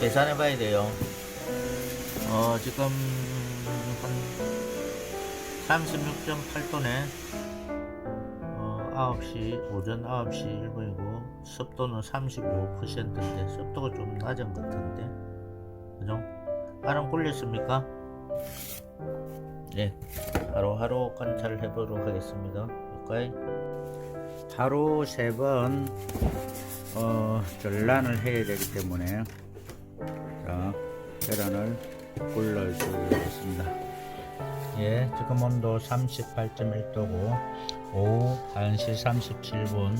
계산해 봐야 돼요. 어, 지금 한 36.8도네. 어, 9시, 오전 9시 1분이고, 습도는 35%인데, 습도가 좀 낮은 것 같은데. 그죠? 바람 굴렸습니까? 네. 하루하루 관찰해 보도록 하겠습니다. 오케이. 하루 세 번, 어, 전란을 해야 되기 때문에, 자, 계란을 굴러주겠습니다. 예, 지금 온도 38.1도고, 오후 1시 37분,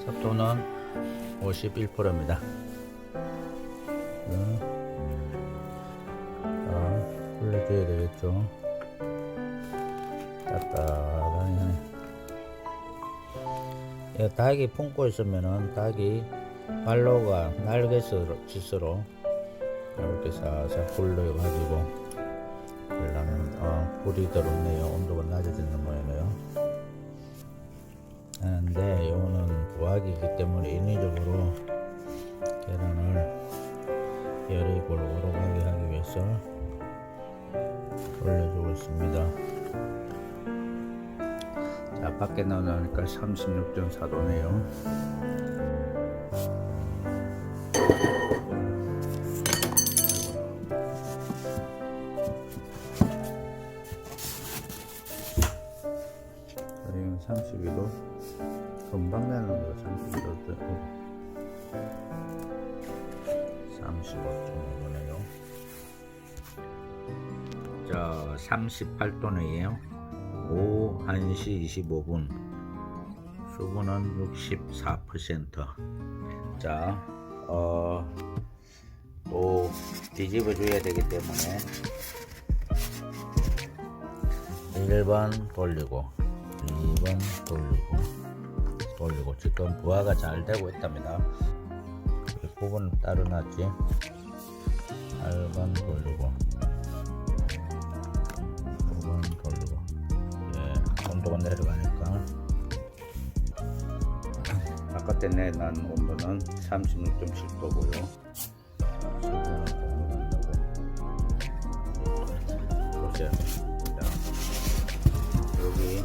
습도는 51%입니다. 자, 굴려줘야 되겠죠. 따뜻하니 하네. 예, 닭이 품고 있으면은 닭이 발로가 날개스로 짓으로 이렇게 살살 굴러가지고 계란은 어, 불이 들어오네요. 온도가 낮아지는 모양이에요. 하는데 이거는 부화기이기 때문에 인위적으로 계란을 열이 골고루 가게 하기 위해서 올려주고 있습니다. 자, 밖에 나오니까 36.4도네요. 32도. 금방 나는 거 32도. 35.5도네요. 자, 38도네요. 오후 1시 25분. 수분은 64%. 자, 어, 또 뒤집어 줘야 되기 때문에 1번 돌리고 2번 돌리고 돌리고 지금 부하가 잘 되고 있답니다. 이 부분 따로 놨지. 8번 돌리고 5번 돌리고 예, 온도가 내려가니까 바깥에 내난 온도는 36.7도고요. 수분은 공급한다고 보세요. 자, 여기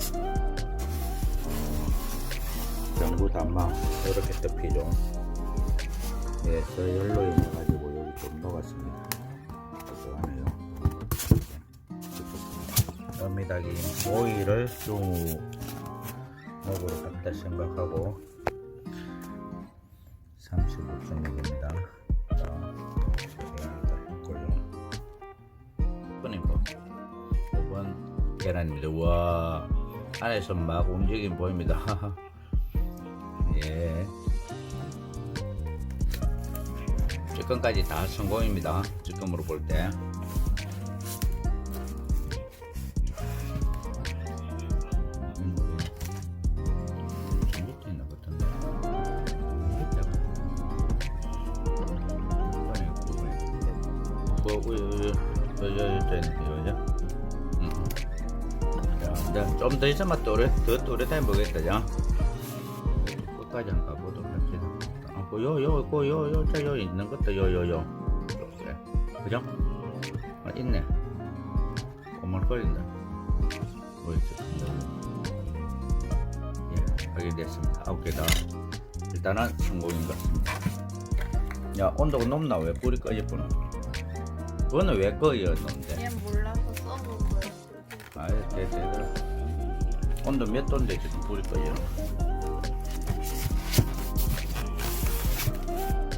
어, 전구 단막 이렇게 덮이죠. 예, 저 열로 인해 가지고 여기 좀 녹았습니다. 고소하네요. 어미닭이 오이를 쭉 먹으러 갔다 생각하고 35.6입니다. 자, 계란을 했고요. 6번인 거. 5번 계란입니다. 와, 안에서 막 움직임 보입니다. 예. 지금까지 다 성공입니다. 지금으로 볼 때. 좀 밑에 있는 것 같은데. 밑에가. 이번에 그거에. 뭐, 우유, 우유, 우유, 우유, 우유, 음. 자, 좀더 있으면 또 오래, 더 또렷하게 보겠다, 자. 끝까지 한 가보도록 합시다. 아, 그 요, 요, 그 요, 요, 저, 요 있는 것도 요, 요, 요. 이렇게. 그죠? 아, 있네. 꼬물거린다. 보이죠? 예, 확인됐습니다. 아홉 개다. 일단은 성공인 것 같습니다. 야, 온도가 높나? 왜 불이 꺼졌구나? 그거는 왜? 얘 몰라서. 아, 돼, 되더라. 온도 몇 도인데 지금 불이 꺼지는 거.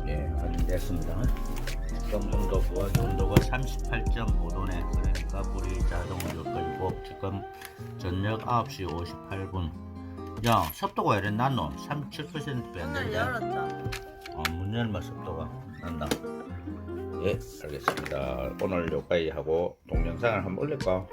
예, 확인됐습니다. 지금 온도, 부하기 온도가 38.5도네. 그러니까 불이 자동으로 꺼지고, 지금 저녁 9시 58분. 야, 습도가 이래 낮노? 37%배 안 오늘. 어, 문 열면 습도가 난다. 예, 알겠습니다. 오늘 여기까지 하고 동영상을 한번 올릴까?